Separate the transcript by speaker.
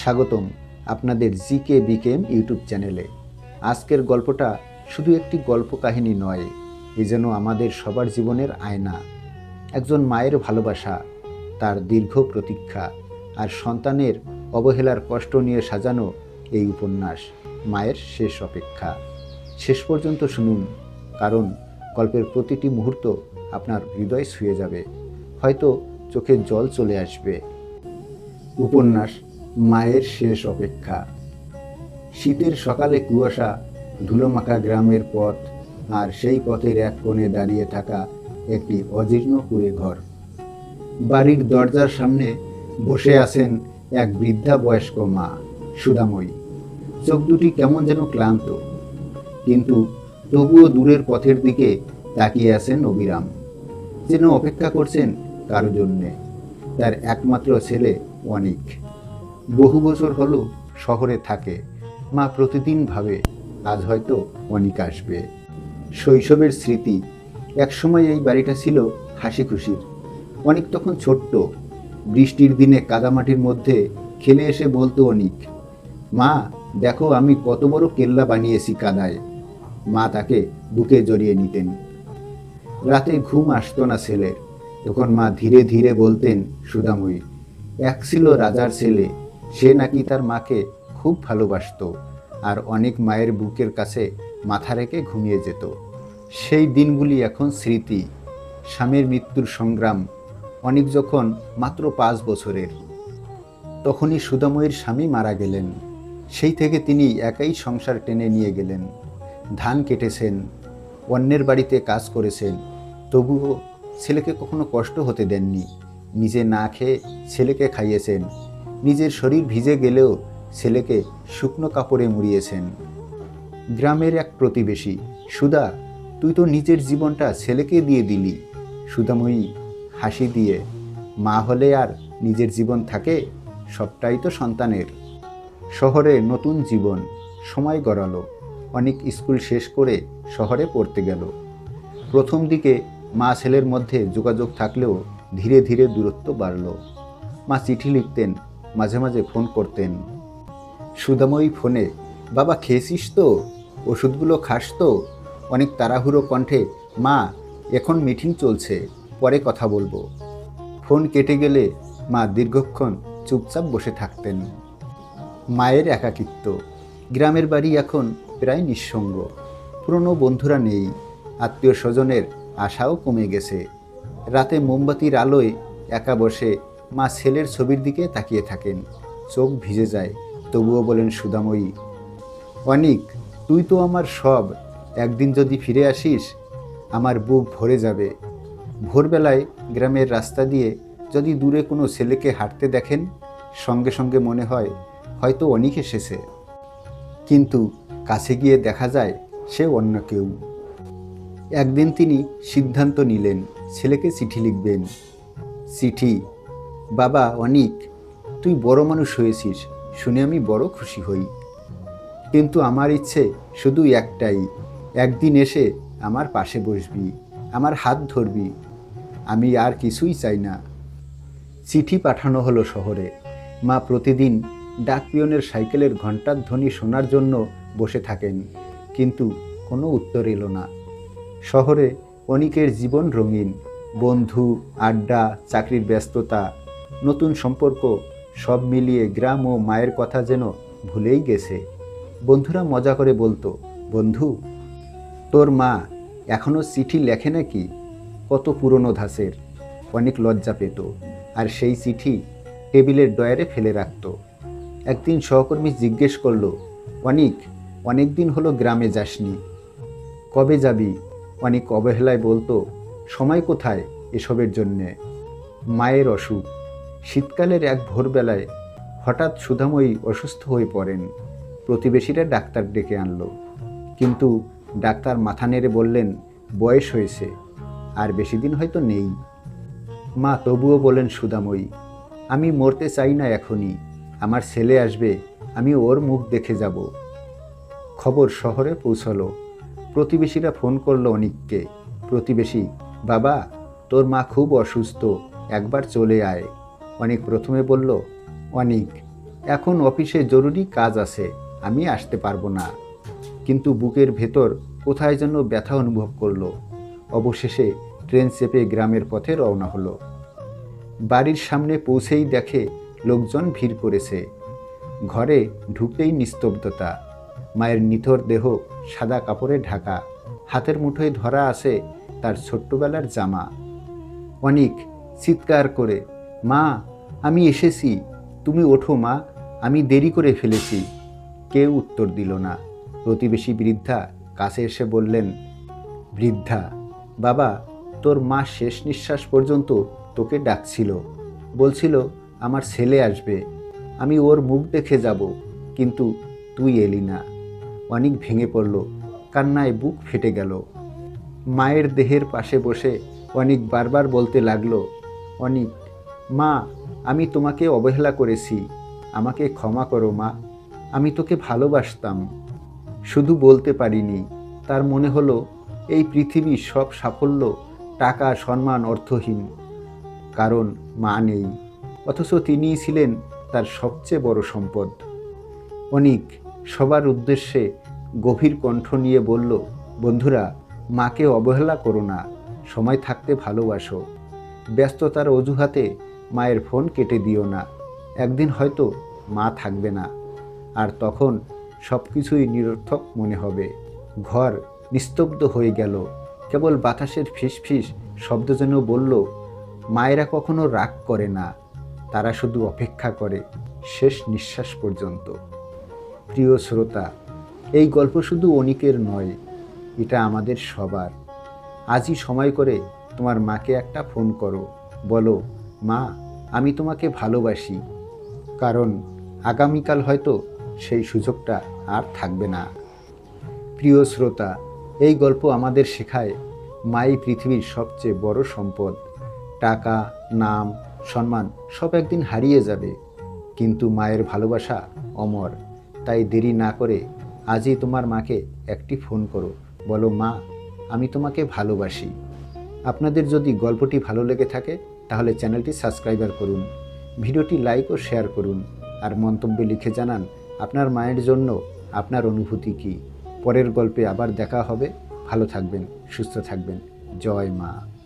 Speaker 1: স্বাগতম আপনাদের GK BKM YouTube চ্যানেলে। আজকের গল্পটা শুধু একটি গল্প কাহিনী নয়, এ যেন আমাদের সবার জীবনের আয়না। একজন মায়ের ভালোবাসা, তার দীর্ঘ প্রতীক্ষা আর সন্তানের অবহেলার কষ্ট নিয়ে সাজানো এই উপন্যাস মায়ের শেষ অপেক্ষা। শেষ পর্যন্ত শুনুন, কারণ গল্পের প্রতিটি মুহূর্ত আপনার হৃদয় ছুঁয়ে যাবে। হয়তো চোখে জল চলে আসবে। উপন্যাস মায়ের শেষ অপেক্ষা। শীতের সকালে কুয়াশা ধুলোমাখা গ্রামের পথ আর সেই পথের এক কোণে দাঁড়িয়ে থাকা একটি অজীর্ণ কুড়ে ঘর। বাড়ির দরজার সামনে বসে আছেন এক বৃদ্ধা বয়স্ক মা, সুদাময়ী। চোখ দুটি কেমন যেন ক্লান্ত। কিন্তু তবুও দূরের পথের দিকে তাকিয়ে আছেন অবিরাম। যেন অপেক্ষা করছেন কারও জন্যে। তার একমাত্র ছেলে অনিক। বহু বছর হলো শহরে থাকে। মা প্রতিদিন ভাবে, আজ হয়তো অনিক আসবে। শৈশবের স্মৃতি, একসময় এই বাড়িটা ছিল হাসি খুশির অনেক তখন ছোট্ট। বৃষ্টির দিনে কাদামাটির মধ্যে খেলে এসে বলতো অনিক, মা, দেখো আমি কত বড় কেল্লা বানিয়েছি কাদায়। মা তাকে বুকে জড়িয়ে নিতেন। রাতে ঘুম আসতো না ছেলের। তখন মা ধীরে ধীরে বলতেন, সুদাময়ী, এক ছিল রাজার ছেলে সে নাকি তার মাকে খুব ভালোবাসতো আর অনেক মায়ের বুকের কাছে মাথা রেখে ঘুমিয়ে যেত। সেই দিনগুলি এখন স্মৃতি, স্বামীর মৃত্যুর সংগ্রাম, অনেক যখন মাত্র পাঁচ বছরের। তখনই সুদাময়ীর স্বামী মারা গেলেন। সেই থেকে তিনি একাই সংসার টেনে নিয়ে গেলেন। ধান কেটেছেন, অন্যের বাড়িতে কাজ করেছেন, তবুও ছেলেকে কখনো কষ্ট হতে দেননি। নিজে না খেয়ে ছেলেকে খাইয়েছেন। নিজের শরীর ভিজে গেলেও ছেলেকে শুকনো কাপড়ে মুড়িয়েছেন। গ্রামের এক প্রতিবেশী সুদা তুই তো নিজের জীবনটা ছেলেকে দিয়ে দিলি। সুদাময়ী হাসি দিয়ে, মা হলে আর নিজের জীবন থাকে, সবটাই তো সন্তানের। শহরে নতুন জীবন, সময় গড়ালো। অনেক স্কুল শেষ করে শহরে পড়তে গেল। প্রথম দিকে মা ছেলের মধ্যে যোগাযোগ থাকলেও ধীরে ধীরে দূরত্ব বাড়ল। মা চিঠি লিখতেন মাঝে মাঝে ফোন করতেন। সুদাময়ী ফোনে, বাবা, খেয়েছিস তো? ওষুধগুলো খাস তো? অনেক তাড়াহুড়ো কণ্ঠে, মা, এখন মিটিং চলছে, পরে কথা বলব। ফোন কেটে গেলে মা দীর্ঘক্ষণ চুপচাপ বসে থাকতেন। মায়ের একাকিত্ব। গ্রামের বাড়ি এখন প্রায় নিঃসঙ্গ। পুরনো বন্ধুরা নেই, আত্মীয় স্বজনের আশাও কমে গেছে। রাতে মোমবাতির আলোয় একা বসে মা ছেলের ছবির দিকে তাকিয়ে থাকেন। চোখ ভিজে যায়, তবুও বলেন সুদাময়ী অনিক, তুই তো আমার সব। একদিন যদি ফিরে আসিস, আমার বুক ভরে যাবে। ভোরবেলায় গ্রামের রাস্তা দিয়ে যদি দূরে কোনো ছেলেকে হাঁটতে দেখেন, সঙ্গে সঙ্গে মনে হয়, হয়তো অনেক এসেছে। কিন্তু কাছে গিয়ে দেখা যায়, সে অন্য কেউ। একদিন তিনি সিদ্ধান্ত নিলেন, ছেলেকে চিঠি লিখবেন। চিঠি বাবা, অনিক, তুই বড় মানুষ হয়েছিস, শুনে আমি বড় খুশি হই। কিন্তু আমার ইচ্ছে শুধু একটাই, একদিন এসে আমার পাশে বসবি, আমার হাত ধরবি, আমি আর কিছুই চাই না। চিঠি পাঠানো হলো শহরে। মা প্রতিদিন ডাকপিয়নের সাইকেলের ঘণ্টার ধ্বনি শোনার জন্য বসে থাকেন, কিন্তু কোনো উত্তর এলো না। শহরে অনিকের জীবন রঙিন, বন্ধু, আড্ডা, চাকরির ব্যস্ততা নতুন সম্পর্ক সব মিলিয়ে গ্রাম ও মায়ের কথা যেন ভুলেই গেছে। বন্ধুরা মজা করে বলতো, বন্ধু, তোর মা এখনও চিঠি লেখে নাকি? কত পুরনো ধাসের অনেক লজ্জা পেত। আর সেই চিঠি টেবিলের ডয়ারে ফেলে রাখত। একদিন সহকর্মী জিজ্ঞেস করল, অনিক, অনেক দিন হলো গ্রামে যাসনি। কবে যাবি? অনেক অবহেলায় বলতো, সময় কোথায় এসবের জন্যে? মায়ের অসুখ। শীতকালের এক ভোরবেলায় হঠাৎ সুধাময়ী অসুস্থ হয়ে পড়েন। প্রতিবেশীরা ডাক্তার ডেকে আনলো। কিন্তু ডাক্তার মাথা নেড়ে বললেন, বয়স হয়েছে, আর বেশি দিন হয়তো নেই। মা, তবুও বলেন সুদাময়ী আমি মরতে চাই না এখনই। আমার ছেলে আসবে, আমি ওর মুখ দেখে যাব। খবর শহরে পৌঁছলো। প্রতিবেশীরা ফোন করল অনিককে। প্রতিবেশী, বাবা, তোর মা খুব অসুস্থ, একবার চলে আয়। অনেক প্রথমে বলল, অনিক, এখন অফিসে জরুরি কাজ আছে, আমি আসতে পারব না। কিন্তু বুকের ভেতর কোথায় যেন ব্যথা অনুভব করল। অবশেষে ট্রেন চেপে গ্রামের পথে রওনা হলো। বাড়ির সামনে পৌঁছেই দেখে লোকজন ভিড় করেছে। ঘরে ঢুকতেই নিস্তব্ধতা। মায়ের নিথর দেহ সাদা কাপড়ে ঢাকা। হাতের মুঠোয় ধরা আছে তার ছোট্টবেলার জামা। অনিক চিৎকার করে মা, আমি এসেছি। তুমি ওঠো মা, আমি দেরি করে ফেলেছি। কেউ উত্তর দিল না। প্রতিবেশী বৃদ্ধা কাছে এসে বললেন, বৃদ্ধা, বাবা, তোর মা শেষ নিঃশ্বাস পর্যন্ত তোকে ডাকছিল। বলছিল, আমার ছেলে আসবে। আমি ওর মুখ দেখে যাব, কিন্তু তুই এলি না। অনেক ভেঙে পড়ল। কান্নায় বুক ফেটে গেল। মায়ের দেহের পাশে বসে অনেক বারবার বলতে লাগল, অনিক মা, আমি তোমাকে অবহেলা করেছি। আমাকে ক্ষমা করো, মা। আমি তোকে ভালোবাসতাম। শুধু বলতে পারিনি। তার মনে হলো, এই পৃথিবীর সব সাফল্য, টাকা, সম্মান, অর্থহীন। কারণ মা নেই। অথচ তিনিই ছিলেন তার সবচেয়ে বড় সম্পদ। অনিক সবার উদ্দেশ্যে গভীর কণ্ঠ নিয়ে বলল, বন্ধুরা, মাকে অবহেলা করো না। সময় থাকতে ভালোবাসো। ব্যস্ততার অজুহাতে মায়ের ফোন কেটে দিও না। একদিন হয়তো মা থাকবে না। আর তখন সব কিছুই নিরর্থক মনে হবে। ঘর নিস্তব্ধ হয়ে গেল। কেবল বাতাসের ফিসফিস শব্দ যেন বলল, মায়েরা কখনো রাগ করে না। তারা শুধু অপেক্ষা করে শেষ নিঃশ্বাস পর্যন্ত। প্রিয় শ্রোতা, এই গল্প শুধু অনিকের নয়, এটা আমাদের সবার। আজই সময় করে তোমার মাকে একটা ফোন করো। বলো মা, আমি তোমাকে ভালোবাসি, কারণ আগামীকাল হয়তো সেই সুযোগটা আর থাকবে না। প্রিয় শ্রোতা, এই গল্প আমাদের শেখায় মাই পৃথিবীর সবচেয়ে বড় সম্পদ। টাকা, নাম, সম্মান সব একদিন হারিয়ে যাবে, কিন্তু মায়ের ভালোবাসা অমর। তাই দেরি না করে আজই তোমার মাকে একটি ফোন করো। বলো, মা, আমি তোমাকে ভালোবাসি। আপনাদের যদি গল্পটি ভালো লেগে থাকে তাহলে চ্যানেলটি সাবস্ক্রাইবার করুন, ভিডিওটি লাইক ও শেয়ার করুন, আর মন্তব্যে লিখে জানান আপনার মায়ের জন্য আপনার অনুভূতি কি। পরের গল্পে আবার দেখা হবে। ভালো থাকবেন, সুস্থ থাকবেন। জয় মা।